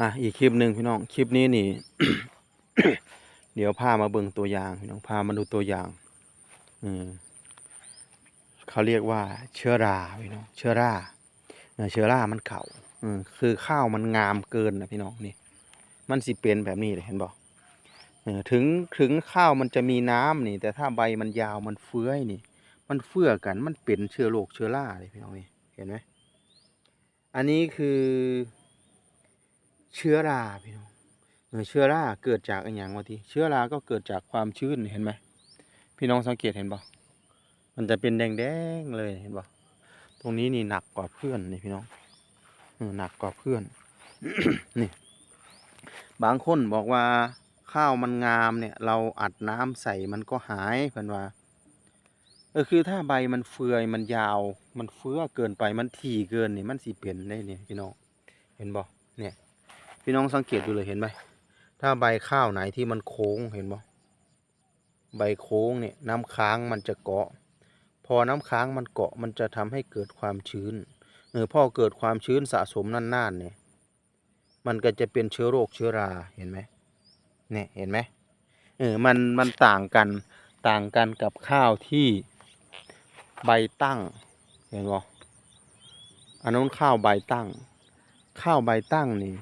อะอีกคลิปหนึ่งพี่น้องคลิปนี้นี่ เดี๋ยวพามาเบิ่งตัวอย่างพี่น้องพามาดูตัวอย่างอืมเขาเรียกว่าเชื้อราพี่น้องเชื้อราเออเชื้อรามันเข่าอืมคือข้าวมันงามเกินนะพี่น้องนี่ มันสิเป็นแบบนี้เลยเห็นบอกเออถึงถึงข้าวมันจะมีน้ำนี่ แต่ถ้าใบมันยาวมันเฟื้อยนี่ มันเฟื้อกันมันเป็นเชื้อโรคเชื้อราเลยพี่น้องนี่เห็นไหมอันนี้คือ เชื้อราพี่น้องเออเชื้อราเกิดจากอะไรอย่างวะทีเชื้อราก็เกิดจากความชื้นเห็นไหมพี่น้องสังเกตเห็นปะมันจะเป็นแดงๆเลยเห็นปะตรงนี้นี่หนักกว่าเพื่อนนี่พี่น้องเออหนักกว่าเพื่อนนี่บางคนบอกว่าข้าวมันงามเนี่ย เราอัดน้ำใส่มันก็หายเพื่อนว่าเออคือถ้าใบมันเฟือยมันยาว มันเฟื้อเกินไปมันถี่เกินนี่มันสิเปลี่ยนได้เนี่ยพี่น้องเห็นบ่เนี่ย พี่น้องสังเกตดูเลยเห็นไหมถ้าใบข้าวไหนที่มันโค้งเห็นบ่ใบโค้งเนี่ยน้ำค้างมันจะเกาะ พอน้ำค้างมันเกาะมันจะทำให้เกิดความชื้นเออพอเกิดความชื้นสะสมนานๆเนี่ย มันก็จะเป็นเชื้อโรคเชื้อราเห็นไหมเนี่ยเห็นไหมเออมันมันต่างกันต่างกันกับข้าวที่ใบตั้งเห็นบ่อันนั้นข้าวใบตั้ง ข้าวใบตั้งนี่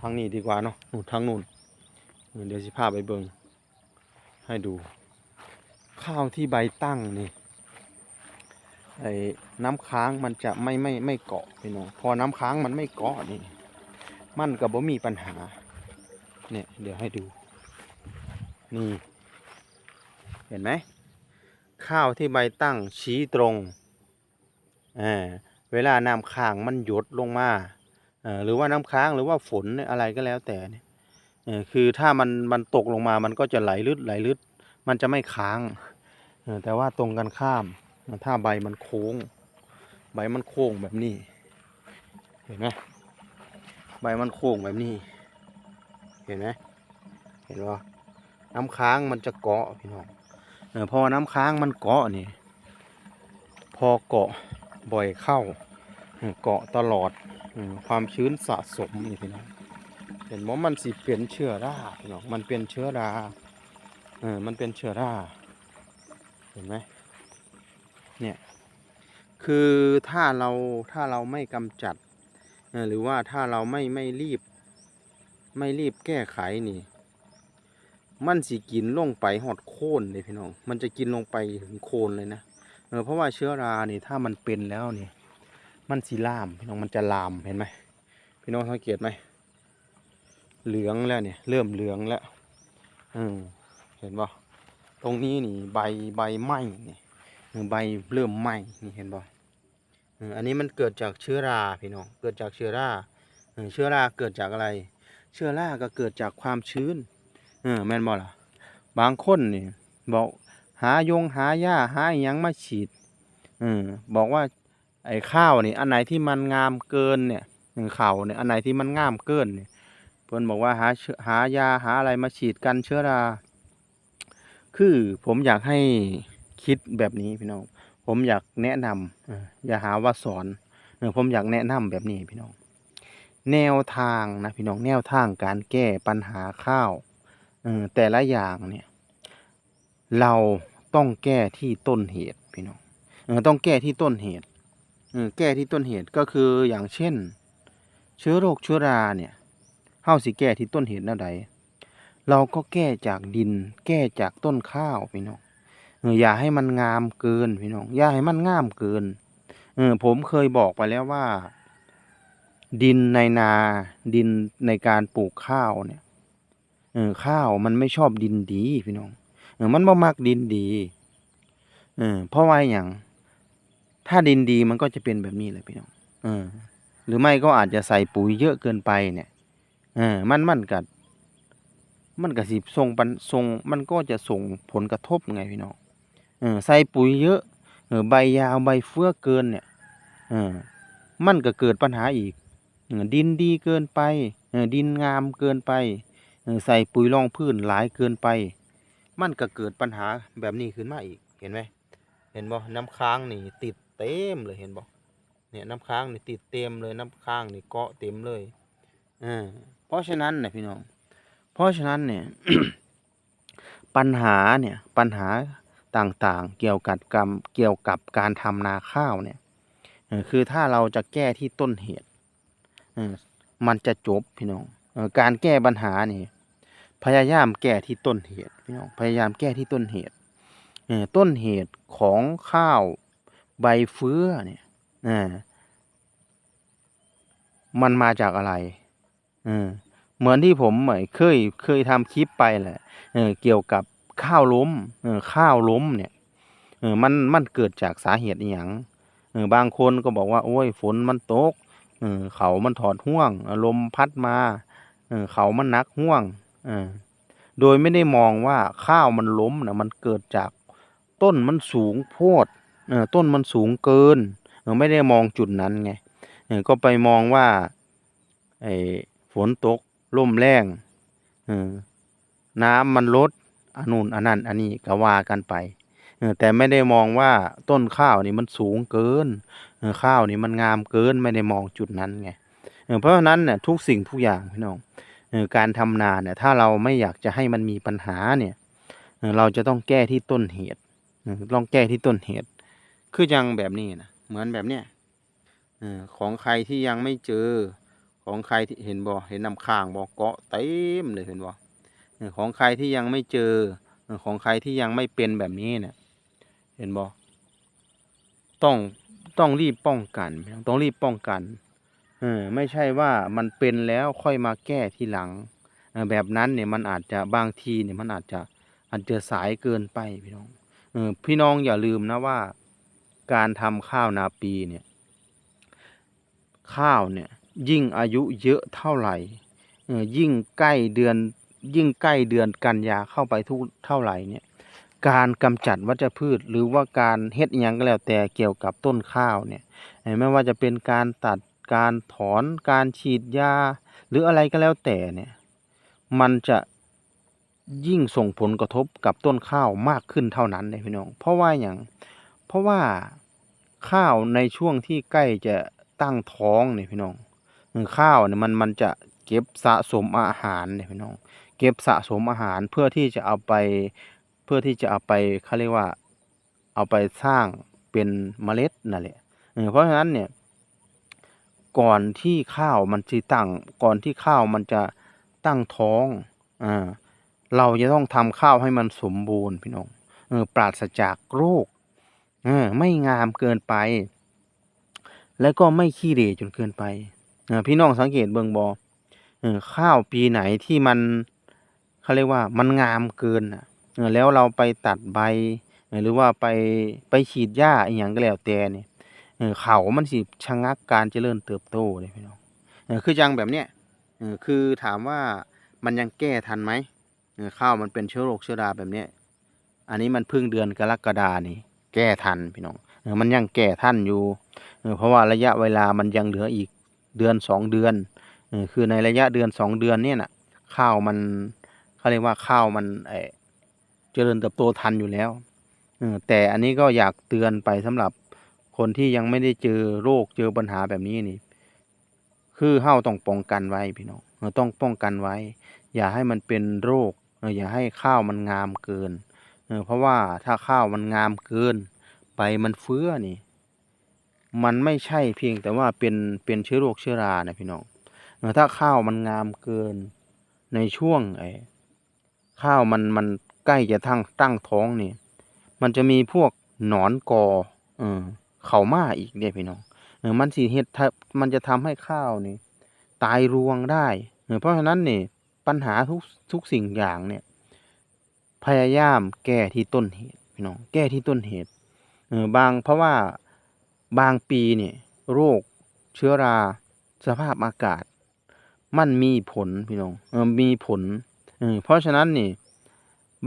ทางนี้ดีกว่าเนาะนู่นทางนู่นเดี๋ยวสิพาไปเบิงให้ดู ข้าวที่ใบตั้งนี่ไอ้น้ำค้างมันจะไม่ไม่ไม่เกาะพี่น้องพอน้ำค้างมันไม่เกาะนี่มันก็บ่มีปัญหา เนี่ย เดี๋ยวให้ดู นี่ เห็นไหม ข้าวที่ใบตั้งชี้ตรงอ่าเวลาน้ำค้างมันหยดลงมา หรือว่าน้ำค้างหรือว่าฝนเนี่ยอะไรก็แล้วแต่เนี่ยคือถ้ามันมันตกลงมามันก็จะไหลลึดไหลลึด มันจะไม่ค้างแต่ว่าตรงกันข้าม ถ้าใบมันโค้ง ใบมันโค้งแบบนี้ เห็นไหมใบมันโค้งแบบนี้ เห็นไหมเห็นว่าน้ำค้างมันจะเกาะพี่น้องเออพอน้ำค้างมันเกาะนี่ พอเกาะบ่อยเข้า เกาะตลอดความชื้นสะสมนี่พี่น้องเห็นว่ามันสิเป็นเชื้อราพี่น้องมันเป็นเชื้อราเออมันเป็นเชื้อราเห็นไหมเนี่ยคือถ้าเราถ้าเราไม่กำจัดหรือว่าถ้าเราไม่ไม่รีบ ไม่รีบแก้ไขนี่ มันสิกินลงไปหอดโคนเลยพี่น้อง มันจะกินลงไปถึงโคนเลยนะเออเพราะว่าเชื้อรานี่ถ้ามันเป็นแล้วนี่ มันสีลาม พี่น้องมันจะลามเห็นไหมพี่น้องสังเกตไหมเหลืองแล้วเนี่ย เริ่มเหลืองแล้วอืมเห็นบ่ตรงนี้นี่ใบใบไหม้นี่ใบเริ่มไหม้นี่เห็นบ่อันนี้มันเกิดจากเชื้อราพี่น้องเกิดจากเชื้อราเชื้อราเกิดจากอะไร เชื้อราก็เกิดจากความชื้นเออแม่นบ่ล่ะ บางคนนี่บอกหายงหาหญ้าหาอิหยังมาฉีดเออบอกว่า ไอ้ข้าวนี่อันไหนที่มันงามเกินเนี่ยอย่างเข่าเนี่ยอันไหนที่มันงามเกินเนี่ยเพื่อนบอกว่าหาเชื้อหายาหาอะไรมาฉีดกันเชื้อรา คือผมอยากให้คิดแบบนี้พี่น้อง ผมอยากแนะนำเอออย่าหาว่าสอนเออผมอยากแนะนำแบบนี้พี่น้อง แนวทางนะพี่น้องแนวทางการแก้ปัญหาข้าวเออแต่ละอย่างเนี่ย เราต้องแก้ที่ต้นเหตุพี่น้องเออต้องแก้ที่ต้นเหตุ แก้ที่ต้นเหตุก็คืออย่างเช่น เชื้อโรคเชื้อราเนี่ยเฮาสิแก้ที่ต้นเหตุแนวใดเราก็แก้จากดิน แก้จากต้นข้าวพี่น้องเอออย่าให้มันงามเกินพี่น้องอย่าให้มันงามเกินเออผมเคยบอกไปแล้วว่า ดินในนาดินในการปลูกข้าวเนี่ยเออข้าวมันไม่ชอบดินดีพี่น้องเออมันบ่มักดินดีเออเพราะว่าอย่าง ถ้าดินดีมันก็จะเป็นแบบนี้เลยพี่น้องเออหรือไม่ก็อาจจะใส่ปุ๋ยเยอะเกินไปเนี่ยเออมันมันกัด มันก็สิส่งปันส่งมันก็จะส่งผลกระทบไงพี่น้องเออใส่ปุ๋ยเยอะเออใบยาวใบเฟื้อเกินเนี่ยเออมันก็เกิดปัญหาอีกดินดีเกินไปดินงามเกินไป ใส่ปุ๋ยรองพื้นหลายเกินไป มันก็เกิดปัญหาแบบนี้ขึ้นมาอีก เห็นไหม เห็นบ่ น้ำค้างนี่ติด เต็มเลยเห็นบ่เนี่ยน้ำค้างนี่ติดเต็มเลยน้ำค้างนี่เกาะเต็มเลยเออเพราะฉะนั้นเนี่ยพี่น้อง เพราะฉะนั้นเนี่ย ปัญหาเนี่ยปัญหาต่างๆ เกี่ยวกับกรรมเกี่ยวกับการทำนาข้าวเนี่ยคือถ้าเราจะแก้ที่ต้นเหตุมันจะจบพี่น้องการแก้ปัญหานี่พยายามแก้ที่ต้นเหตุพี่น้องพยายามแก้ที่ต้นเหตุต้นเหตุของข้าว ใบเฟื้อเนี่ยอ่มันมาจากอะไรเออเหมือนที่ผมเคยเคยทำคลิปไปแหละเออเกี่ยวกับข้าวล้มเออข้าวล้มเนี่ยเออมันมันเกิดจากสาเหตุอย่างบางคนก็บอกว่า โอ้ยฝนมันตกเออเขามันถอดห่วงลมพัดมาเออเขามันนักห่วงโดยไม่ได้มองว่าข้าวมันล้มนะมันเกิดจากต้นมันสูงโพด ต้นมันสูงเกินไม่ได้มองจุดนั้นไงก็ไปมองว่าไอ้ฝนตกลมแรงน้ำมันลดอันนู้นอันนั้นอันนี้ก็ว่ากันไปแต่ไม่ได้มองว่าต้นข้าวนี่มันสูงเกินข้าวนี่มันงามเกินไม่ได้มองจุดนั้นไงเพราะฉะนั้นเนี่ยทุกสิ่งทุกอย่างพี่น้องการทำนาเนี่ยถ้าเราไม่อยากจะให้มันมีปัญหาเนี่ยเราจะต้องแก้ที่ต้นเหตุต้องแก้ที่ต้นเหตุ คือยังแบบนี้นะเหมือนแบบเนี้ยอของใครที่ยังไม่เจอ ของใครที่เห็นบ่เห็นน้ำค้างบ่เกาะเต็มเลยเห็นบ่อของใครที่ยังไม่เจอ ของใครที่ยังไม่เป็นแบบนี้เนี่ย เห็นบ่ต้องต้องรีบป้องกันพี่น้องต้องรีบป้องกันเออไม่ใช่ว่ามันเป็นแล้วค่อยมาแก้ทีหลัง แบบนั้นเนี่ยมันอาจจะบางทีเนี่ยมันอาจจะอาจจะสายเกินไปพี่น้องเออพี่น้องอย่าลืมนะว่า การทำข้าวนาปีเนี่ย ข้าวเนี่ยยิ่งอายุเยอะเท่าไหร่ยิ่งใกล้เดือนยิ่งใกล้เดือนกันยาเข้าไปทุกเท่าไหร่เนี่ย การกำจัดวัชพืช หรือว่าการเฮ็ดยังก็แล้วแต่เกี่ยวกับต้นข้าวเนี่ยไม่ว่าจะเป็นการตัดการถอนการฉีดยา หรืออะไรก็แล้วแต่เนี่ยมันจะยิ่งส่งผลกระทบกับต้นข้าวมากขึ้นเท่านั้นเลยพี่น้อง เพราะว่าอย่างเพราะว่า ข้าวในช่วงที่ใกล้จะตั้งท้องเนี่ยพี่น้องเออข้าวเนี่ยมันมันจะเก็บสะสมอาหารเนี่ยพี่น้อง เก็บสะสมอาหารเพื่อที่จะเอาไปเพื่อที่จะเอาไปเขาเรียกว่าเอาไปสร้างเป็นเมล็ดนั่นแหละเออเพราะฉะนั้นเนี่ยก่อนที่ข้าวมันจะตั้ง ก่อนที่ข้าวมันจะตั้งท้องอ่าเราจะต้องทำข้าวให้มันสมบูรณ์พี่น้องเออปราศจากโรค ออไม่งามเกินไป และก็ไม่ขี้เหร่จนเกินไปเออพี่น้องสังเกตเบิ่งบอเออข้าวปีไหนที่มันเขาเรียกว่ามันงามเกินอะเออแล้วเราไปตัดใบ หรือว่าไปไปฉีดหญ้าอีหยังก็แล้วแต่เนี่ยเขามันสิชะงักการเจริญเติบโตเลยพี่น้องเออคือจังแบบเนี้ยคือถามว่ามันยังแก้ทันไหมข้าวมันเป็นเชื้อโรคเชื้อราแบบเนี้ยอันนี้มันพิ่งเดือนกรกฎานี่ แก้ทันพี่น้องมันยังแก้ทันอยู่เพราะว่าระยะเวลามันยังเหลืออีกเดือนสองเดือนคือในระยะเดือนสองเดือนเนี่ยน่ะข้าวมันเขาเรียกว่าข้าวมันเจริญเติบโตทันอยู่แล้วแต่อันนี้ก็อยากเตือนไปสำหรับคนที่ยังไม่ได้เจอโรคเจอปัญหาแบบนี้นี่คือเฮาต้องป้องกันไว้พี่น้องเออต้องป้องกันไว้ อย่าให้มันเป็นโรค อย่าให้ข้าวมันงามเกิน เออเพราะว่าถ้าข้าวมันงามเกิน ไปมันเฟื้อนี่ มันไม่ใช่เพียงแต่ว่าเป็นเป็นเชื้อโรคเชื้อรานะพี่น้องเออถ้าข้าวมันงามเกินในช่วงไอ้ข้าวมันมันใกล้จะทั้งตั้งท้องนี่ มันจะมีพวกหนอนกอ เออเข้ามาอีกเนี่ยพี่น้องเออมันสิเฮ็ดทะมันจะทำให้ข้าวนี่ ตายรวงได้เออเพราะฉะนั้นนี่ปัญหาทุกทุกสิ่งอย่างเนี่ย พยายามแก้ที่ต้นเหตุพี่น้องแก้ที่ต้นเหตุเออบางเพราะว่าบางปีเนี่ยโรคเชื้อราสภาพอากาศ มันมีผลพี่น้องเออมีผลเออเพราะฉะนั้นนี่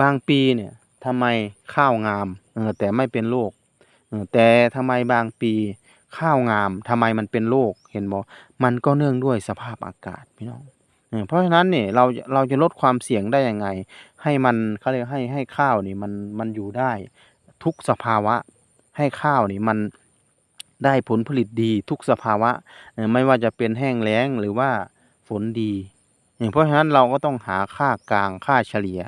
บางปีเนี่ยทำไมข้าวงามเออแต่ไม่เป็นโรคเออแต่ทำไมบางปีข้าวงามทำไมมันเป็นโรคเห็นบ่มันก็เนื่องด้วยสภาพอากาศพี่น้อง เพราะฉะนั้นเนี่ยเราเราจะลดความเสี่ยงได้ยังไง ให้มันเขาเรียกให้ให้ข้าวนี่มันมันอยู่ได้ทุกสภาวะให้ข้าวนี่มันได้ผลผลิตดีทุกสภาวะไม่ว่าจะเป็นแห้งแล้งหรือว่าฝลดีเพราะฉะนั้นเราก็ต้องหาค่ากลางค่าเฉลี่ย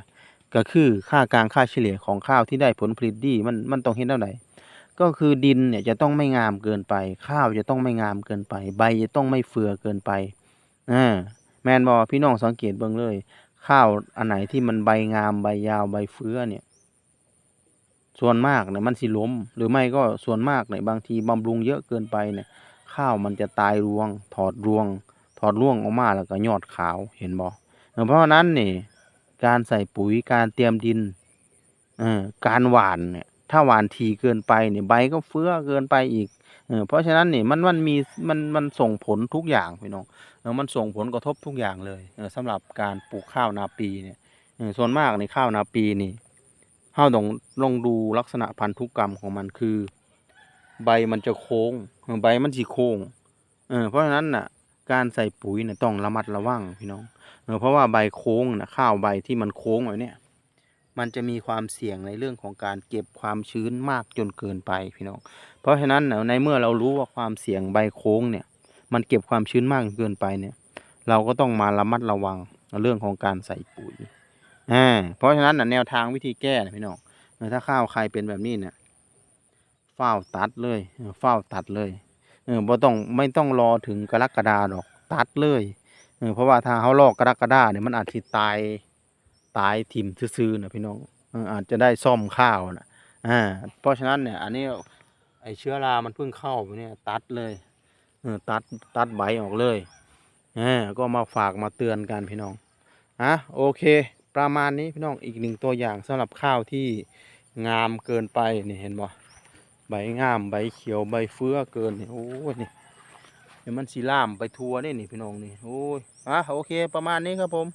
ก็คือค่ากลางค่าเฉลี่ยของข้าวที่ได้ผลผลิตดีมันมันต้องเห็นเท่าไหร่ก็คือดินเนี่ยจะต้องไม่งามเกินไป ข้าวจะต้องไม่งามเกินไป ใบจะต้องไม่เฟือเกินไปอ่า แมนบอพี่น้องสังเกตเบิ่งเลย ข้าวอันไหนที่มันใบงามใบยาวใบเฟื้อเนี่ย ส่วนมากเนี่ยมันสิล้ม หรือไม่ก็ส่วนมากเนี่ยบางทีบำรุงเยอะเกินไปเนี่ย ข้าวมันจะตายรวง ถอดรวง ถอดร่วงออกมาแล้วก็ยอดขาวเห็นบ่เพราะฉะนั้นนี่การใส่ปุ๋ยการเตรียมดิน เอ่อการหว่านเนี่ย ถ้าหวานทีเกินไปเนี่ยใบก็เฟื้อเกินไปอีกเพราะฉะนั้นนี่มันมันมีมันมันส่งผลทุกอย่างพี่น้องมันส่งผลกระทบทุกอย่างเลยเออสำหรับการปลูกข้าวนาปีเนี่ยส่วนมากในข้าวนาปีนี่เฮาวต้องลองดูลักษณะพันธุกรรมของมันคือ ใบมันจะโค้งใบมันสิโค้งเพราะฉะนั้นน่ะการใส่ปุ๋ยเนี่ยต้องระมัดระวังพี่น้องเพราะว่าใบโค้งนะข้าวใบที่มันโค้งแบบเนี้ย มันจะมีความเสี่ยงในเรื่องของการเก็บความชื้นมากจนเกินไปพี่น้อง เพราะฉะนั้นน่ะในเมื่อเรารู้ว่าความเสี่ยงใบโค้งเนี่ย มันเก็บความชื้นมากเกินไปเนี่ย เราก็ต้องมาระมัดระวังเรื่องของการใส่ปุ๋ยอ่าเพราะฉะนั้นน่ะแนวทางวิธีแก้นะพี่น้องถ้าข้าวใครเป็นแบบนี้เนี่ยเฝ้าตัดเลยเฝ้าตัดเลยเออบ่ต้องไม่ต้องรอถึงกรกฎาดอกตัดเลยเออเพราะว่าถ้าเขาลอกกรกฎาเนี่ยมันอาจจะตาย ตายถิ่มซื่อๆนะพี่น้องอาจจะได้ซ่อมข้าวนะอ่าเพราะฉะนั้นเนี่ยอันนี้ไอเชื้อรามันเพิ่งเข้าเนี่ย ตัดเลยเออตัดตัดใบออกเลยอ่าก็มาฝากมาเตือนกันพี่น้องอะโอเค ประมาณนี้พี่น้องอีกหนึ่งตัวอย่างสำหรับข้าวที่งามเกินไปนี่เห็นบ่ใบงามใบเขียวใบเฟื้อเกินนี่โอ้ยนี่เดี๋ยวมันสีล่ามไปทัวร์นี่นี่พี่น้องนี่โอ้ยอะโอเค ประมาณนี้ครับผม